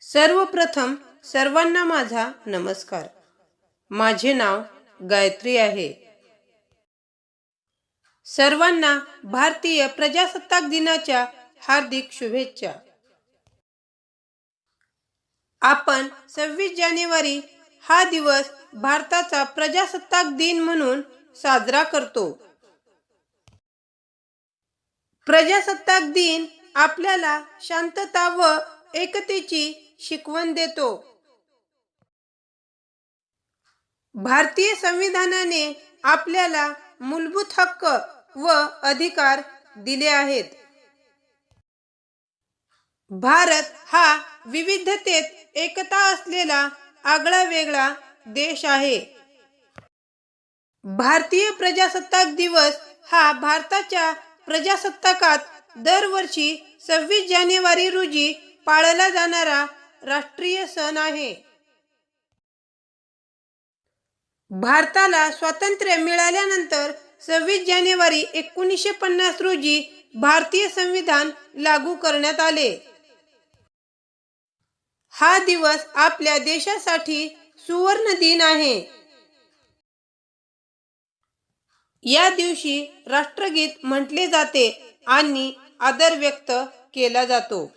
सर्वप्रथम सर्वांना माझा नमस्कार. माझे नाव गायत्री आहे. सर्वांना भारतीय प्रजासत्ताक दिनाच्या हार्दिक शुभेच्छा. आपण सव्वीस जानेवारी हा दिवस भारताचा प्रजासत्ताक दिन म्हणून साजरा करतो. प्रजासत्ताक दिन आपल्याला शांतता व एकतेची शिकवण देतो. भारतीय संविधानाने आपल्याला मूलभूत हक्क व अधिकार दिले आहेत. भारत हा विविधतेत एकता असलेला आगळा वेगळा देश आहे. भारतीय प्रजासत्ताक दिवस हा भारताच्या प्रजासत्ताकात दरवर्षी सव्वीस जानेवारी रोजी पाळला जाणारा राष्ट्रीय सण आहे. भारताला स्वातंत्र्य मिळाल्यानंतर सव्वीस जानेवारी एकोणीसशे पन्नास रोजी भारतीय संविधान लागू करण्यात आले. हा दिवस आपल्या देशासाठी सुवर्ण दिन आहे. या दिवशी राष्ट्रगीत म्हटले जाते आणि आदर व्यक्त केला जातो.